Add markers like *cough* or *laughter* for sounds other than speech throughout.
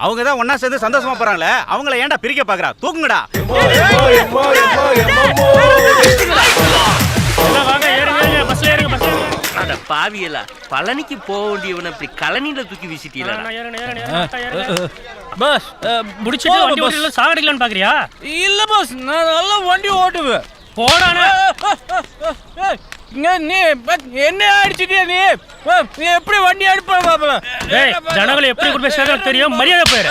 அவங்க தான் ஒண்ணா சேர்ந்து சந்தோஷமா போறாங்களே அவங்கள ஏன்டா பிரிக்க பாக்குறா? தூக்குங்கடா. அட பாவியலா பழனிக்கு போக வேண்டியவனை இப்படி கழனியில தூக்கி வீசிட்டீங்களா. பஸ் முடிச்சிட்டு வண்டி ஓட்டல சாகடிக்கலாம்னு பாக்குறியா? இல்ல பாஸ் நான் நல்லா வண்டி ஓட்டுவேன். போடானே. நீ என்ன அடிச்சிட்டியா நீ? எப்படி வண்டி அடிப்ப பாப்பலாம் டேய் ஜனங்களை எப்படி கொண்டு போய் சேர்க்கறது தெரியும்? மரியாதை போயிரு.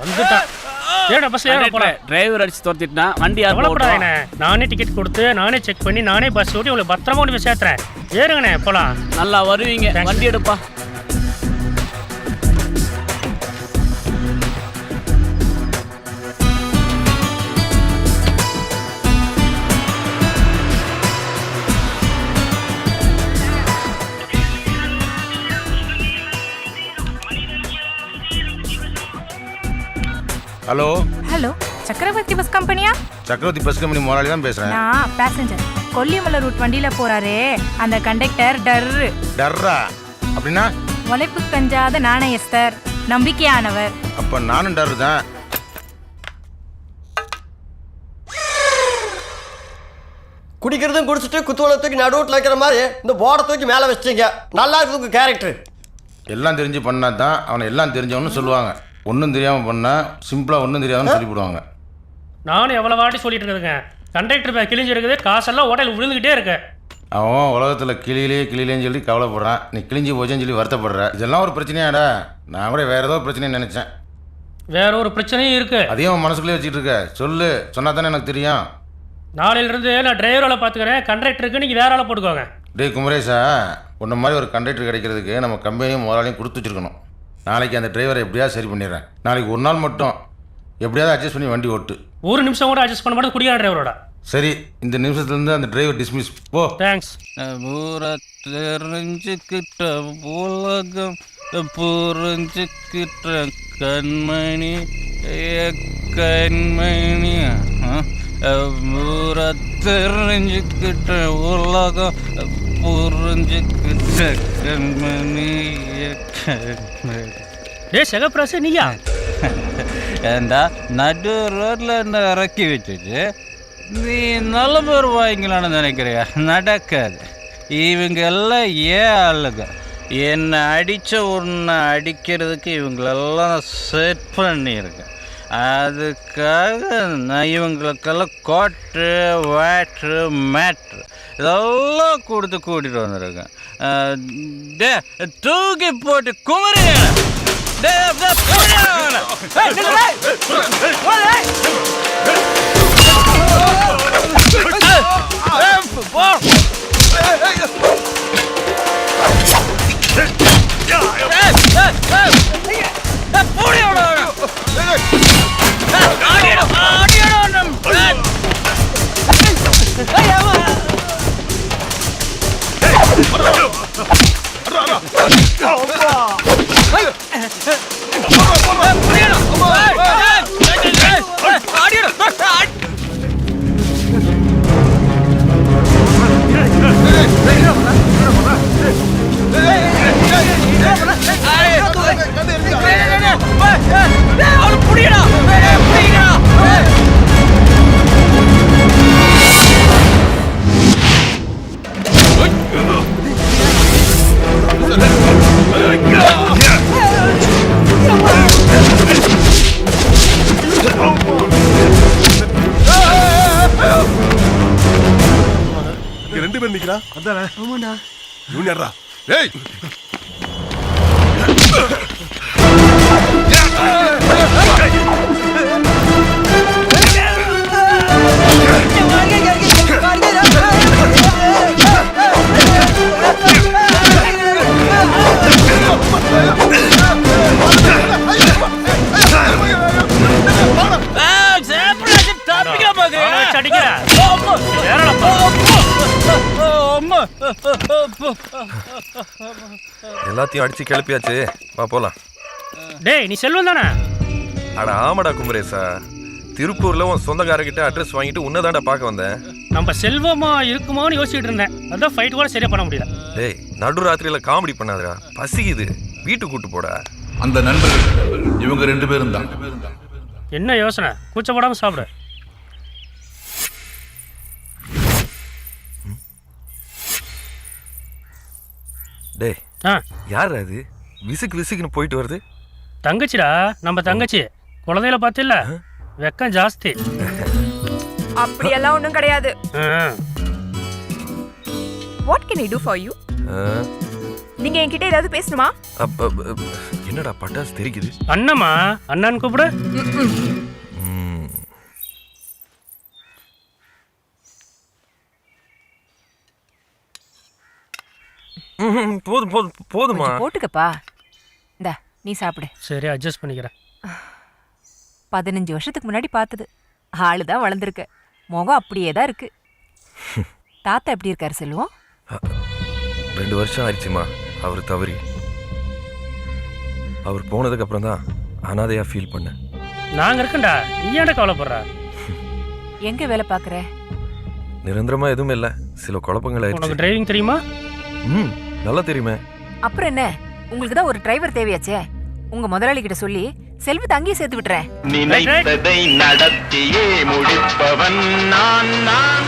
வந்துட்டான் ஏடா பஸ்ல ஏற டிரைவர் அடிச்சு துரத்திட்டுனா வண்டி யார் நானே டிக்கெட் கொடுத்து நானே செக் பண்ணி நானே பஸ் ஓட்டி உங்களுக்கு பத்திரமா கொண்டு போய் சேர்த்துறேன். ஏறுங்கண்ணே போலாம். நல்லா வருவீங்க. வண்டி எடுப்பா. ஹலோ. ஹலோ சக்கரவர்த்தி பஸ் கம்பெனியா? சக்கரவர்த்தி பஸ் கம்பெனி முதலாளி தான் பேசுறேன். நான் பேசஞ்சர் கொல்லிமலை ரூட் வண்டியில போறாரே. அந்த கண்டக்டர் டர்ரு. டர்ரா? அப்படின்னா? உழைப்பு கஞ்சாத நாணயஸ்தர். நம்பிக்கையானவர். அப்ப நானும் டர்ரு தான். குடிக்கிறதும் குடிச்சிட்டு குத்துவலை தூக்கி நடுவுட்டில் வைக்கிற மாதிரி இந்த போர்டை தூக்கி மேலே வச்சிட்டீங்க. நல்லா இருக்குது கேரக்டர் எல்லாம் தெரிஞ்சு பண்ணா தான் அவனை எல்லாம் தெரிஞ்சவனு சொல்லுவாங்க. ஒன்றும் தெரியாம பண்ணா சிம்பிளா ஒன்றும் தெரியாதுன்னு சொல்லிவிடுவாங்க நானும் எவ்வளவு வாட்டி சொல்லிட்டு இருக்குதுங்க கண்டக்டர் பேக் கிழிஞ்சு இருக்குது காசெல்லாம் ஹோட்டல் விழுந்துகிட்டே இருக்கு. அவன் உலகத்துல கிளியிலே கிளியிலேன்னு சொல்லி கவலைப்படுறான். நீ கிழிஞ்சு போச்சேன்னு சொல்லி வருத்தப்படுற. இதெல்லாம் ஒரு பிரச்சனையாடா நான் கூட வேற ஏதோ பிரச்சனைன்னு நினைச்சேன். வேற ஒரு பிரச்சனையும் இருக்கு. அதையும் அவன் மனசுக்குள்ளே வச்சுட்டு இருக்க. சொல்லு சொன்னா தானே எனக்கு தெரியும். நாளையில இருந்து நான் டிரைவர் வேலை பாத்துக்கிறேன் கண்டக்டருக்கு நீங்க வேற ஆளை போட்டுக்கோங்க. டேய் குமரேஷா உன்ன மாதிரி ஒரு கண்டக்டர் கிடைக்கிறதுக்கு நம்ம கம்பெனியும் முதலாளியும் கொடுத்து வச்சிருக்கணும். நாளைக்கு அந்த டிரைவரை எப்படியாவது சரி பண்ணிடுறேன். நாளைக்கு ஒரு நாள் மட்டும் எப்படியாவது அட்ஜஸ்ட் பண்ணி வண்டி ஓட்டு. ஒரு நிமிஷம் கூட அட்ஜஸ்ட் பண்ண மாட்டேன் குடியான டிரைவரோட சரி இந்த நிமிஷத்துலேருந்து அந்த டிரைவர் டிஸ்மிஸ் போ. தேங்க்ஸ் பூரா தெரிஞ்சுக்கிட்ட உலகம் புரிஞ்சுக்கிட்ட கண்மணி ஏ கண்மணி. பூரா தெரிஞ்சுக்கிட்ட உலகம் புரிஞ்சுக்கிட்ட கண்மணி ஏ கண்மணி டே செகப்பிராசு நீயா? ஏண்டா நடு ரோட்ல என்ன இறக்கி வச்சுட்டு நீ நல்ல பேர் வாங்கிக்கலாம்னு நினைக்கிறியா? நடக்காது. இவங்க எல்லாம் ஏன் ஆளுங்க? என்னை அடித்த உன்னை அடிக்கிறதுக்கு இவங்களெல்லாம் செட் பண்ணியிருக்கேன். அதுக்காக நான் இவங்களுக்கெல்லாம் கோட்டு வேட்ரு மேட்ரு இதெல்லாம் கொடுத்து கூட்டிகிட்டு வந்திருக்கேன். டே தூக்கி போட்டு குமரி! டே டே, குமரி அவனை. ஏய், நிக்கிறா அதானே ஆமாடா யூனியர்ரா ஏய்! அடிக்கிற. எல்லாத்தையும் அடிச்சு கிளப்பியாச்சு. வா போலாம். டேய் நீ செல்வம் தானே? அட ஆமாடா குமரேசா. திருப்பூர்ல உன் சொந்தக்காரர்கிட்ட அட்ரஸ் வாங்கிட்டு உன்னதாண்டா பார்க்க வந்தேன். நம்ம செல்வமா இருக்குமோன்னு யோசிச்சுட்டு இருந்தேன். அதான் ஃபைட் கூட சரியா பண்ண முடியல. டேய் நடு ராத்திரியில காமெடி பண்ணாதடா. பசிக்குது. வீட்டுக்கு கூட்டு போடா. அந்த நண்பர்கள் இவங்க ரெண்டு பேரும் தான். என்ன யோசனை? கூச்சப்படாம சாப்பிடு. டேய் ஆ. யார் அது விசுக்கு விசுக்குன்னு போயிட்டு வருது. தங்கச்சிடா நம்ம தங்கச்சி. குழந்தையில பார்த்தில்ல? வெக்கம் ஜாஸ்தி. அப்படியெல்லாம் ஒன்றும் கிடையாது. What can I do for you நீங்க என்கிட்ட ஏதாவது பேசணுமா? என்னடா பட்டாசு தெரிக்குது? அண்ணம்மா அண்ணான்னு கூப்பிடு. போதும் போதும் போதுமா போட்டுக்கப்பா. இந்த நீ சாப்பிடு. சரி அட்ஜஸ்ட் பண்ணிக்கிறேன். பதினஞ்சு வருஷத்துக்கு முன்னாடி பார்த்தது. ஆளு தான் வளர்ந்துருக்க. முகம் அப்படியே தான் இருக்கு. *laughs* தாத்தா எப்படி இருக்காரு செல்வம்? ரெண்டு வருஷம் ஆயிடுச்சுமா அவர் தவறி. அவர் போனதுக்கு அப்புறம் தான் அனாதையா ஃபீல் பண்ணேன். நாங்க இருக்கேன்டா. நீ ஏன்டா கவலைப்படுற? எங்க வேலை பார்க்குற? நிரந்தரமா எதுவும் இல்லை. சில குழப்பங்கள் உனக்கு ஆயிடுச்சு. டிரைவிங் தெரியுமா? ம். நல்லா தெரியுமே. அப்புறம் என்ன? உங்களுக்கு தான் ஒரு டிரைவர் தேவையாச்சே? உங்க முதலாளி கிட்ட சொல்லி செல்வத்தை அங்கேயே சேர்த்து விட்டுறேன். நினைத்ததை நடத்தியே முடிப்பவன் நான் நான்.